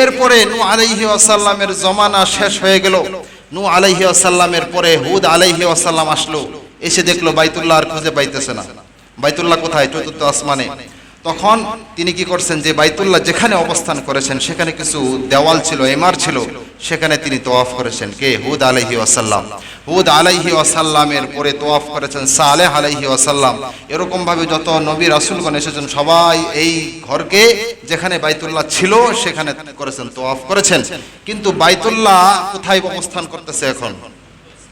এরপরে নু আলাইহি আসাল্লামের জমানা শেষ হয়ে গেল। নু আলাইহি আসাল্লামের পরে হুদ আলাইহি আসাল্লাম আসলো। এসে দেখল বাইতুল্লাহ আর খুঁজে পাইতেছে না। বাইতুল্লাহ কোথায়? চতুর্থ আসমানে। তখন তিনি কি করছেন? যে বাইতুল্লাহ যেখানে অবস্থান করেছেন, সেখানে কিছু দেওয়াল ছিল এমার ছিল, সেখানে তিনি তোয়াফ করেছেন। কে? হুদ আলাইহি ওয়াসাল্লাম। হুদ আলাইহি ওয়াসাল্লামের পরে তোয়াফ করেছেন, সালেহ আলাইহি ওয়াসাল্লাম। এরকম ভাবে যত নবী রাসূলগণ এসেছেন, সবাই এই ঘরকে যেখানে বাইতুল্লাহ ছিল, সেখানে করেছেন, তোয়াফ করেছেন। কিন্তু বাইতুল্লাহ কোথায় অবস্থান করতেছে এখন?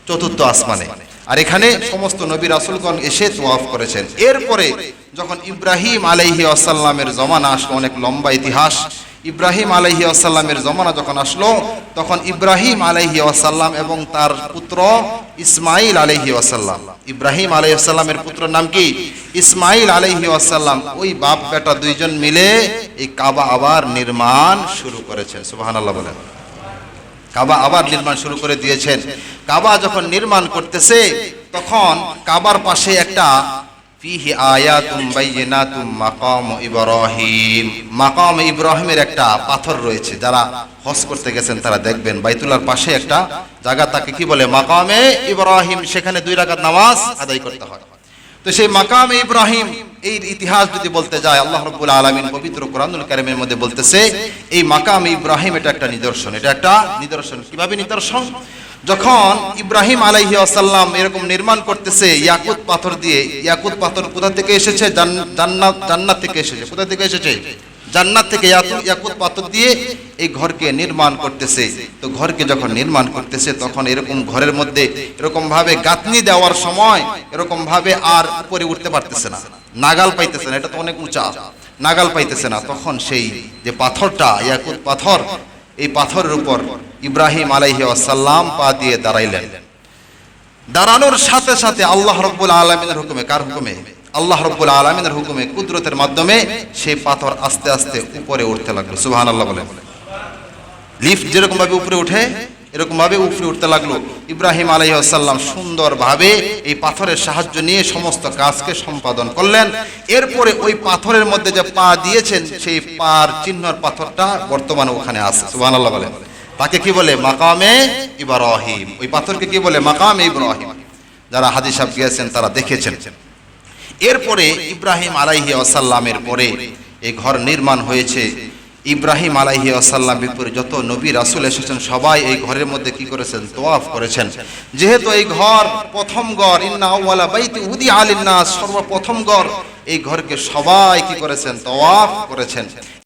চতুর্থ আসমানে। আর এখানে সমস্ত নবী রাসুলগণ এসে তোয়াফ করেছেন। এরপরে যখন ইব্রাহিম আলাইহি আসাল্লামের জমানা আসলো, অনেক লম্বা ইতিহাস ইব্রাহিম আলাইহি আসাল্লামের জমানা যখন আসলো, তখন ইব্রাহিম আলাইহি আসাল্লাম এবং তার পুত্র ইসমাইল আলাইহি আসাল্লাম ইব্রাহিম আলাইহি আসাল্লামের পুত্রের নাম কি? ইসমাইল আলাইহি আসাল্লাম ওই বাপ বেটা দুইজন মিলে এই কাবা আবার নির্মাণ শুরু করেছেন। সুবহানাল্লাহ বলেন। কাবা আবার নির্মাণ শুরু করে দিয়েছেন। কাবা যখন নির্মাণ করতেছে, তখন কাবার পাশে একটা ফিহি আয়াতুম বাইয়িনাতুম মাকাম ইব্রাহিম। মাকাম ইব্রাহিমের একটা পাথর রয়েছে, যারা হজ করতে গেছেন তারা দেখবেন। বাইতুল্লাহর পাশে একটা জায়গা, তাকে কি বলে? মাকামে ইব্রাহিম, সেখানে দুই রাকাত নামাজ আদায় করতে হয়। তো সেই মাকামে ইব্রাহিম, এই ইতিহাস যদি বলতে যায়, আল্লাহ রব্বুল আলমিন পবিত্র কোরআনুল কারিমের মধ্যে বলতেছে, এই মাকামে ইব্রাহিম এটা একটা নিদর্শন। এটা একটা নিদর্শন। কীভাবে নিদর্শন? যখন ইব্রাহিম আলাইহি আসাল্লাম এরকম নির্মাণ করতেছে, ইয়াকুত পাথর দিয়ে, ইয়াকুত পাথর কোথা থেকে এসেছে? জান্নাত জান্নাত থেকে এসেছে। কোথা থেকে এসেছে? জান্নাত থেকে ইয়াকু- ইয়াকুত পাথর দিয়ে এই ঘরকে নির্মাণ করতেছে। তো ঘরকে যখন নির্মাণ করতেছে, তখন এরকম ঘরের মধ্যে এরকম ভাবে গাঁথনি দেওয়ার সময় এরকম ভাবে আর উপরে উঠতে পারতেছে না। নাগাল পাইতেছে না। এটা তো অনেক উঁচা। নাগাল পাইতেছে না। তখন সেই যে পাথরটা, ইয়াকুত পাথর, এই পাথরের উপর ইব্রাহিম আলাইহি আসাল্লাম পা দিয়ে দাঁড়াইলেন। দাঁড়ানোর সাথে সাথে আল্লাহ রব্বুল আলমিনের হুকুমে, কার হুকুমে? আল্লাহ রব্বুল আলমিনের হুকুমে, কুদরতের মাধ্যমে সেই পাথর আস্তে আস্তে উপরে উঠতে লাগল। সুহান আল্লাহ বলে লিফট যেরকম ভাবে উপরে উঠে এরকম ভাবে উপরে উঠতে লাগল। ইব্রাহিম আলাইসাল্লাম সুন্দর ভাবে এই পাথরের সাহায্য নিয়ে সমস্ত কাজকে সম্পাদন করলেন। এরপরে ওই পাথরের মধ্যে যে পা দিয়েছেন, সেই পার চিহ্নর পাথরটা বর্তমানে ওখানে আছে। সুহান আল্লাহ বলে তাকে কি বলে? মাকামে ইব্রাহিম। ওই পাথরকে কি বলে? মাকামে ইব্রাহিম। যারা হাদিস সাহেব গিয়েছেন, তারা দেখেছেন। এরপরে ইব্রাহিম আলাইহি আসাল্লামের পরে এই ঘর নির্মাণ হয়েছে। ইব্রাহিম আলাইহি আসাল্লাম বিপরীত যত নবী, রাসুল এসেছেন, সবাই এই ঘরের মধ্যে কি করেছেন? তোয়াফ করেছেন। যেহেতু এই ঘর প্রথম ঘর, ইন্না আউয়ালা বাইতি উদি আলিন্নাস সর্বপ্রথম ঘর, এই ঘরকে সবাই কি করেছেন? তোয়াফ করেছেন।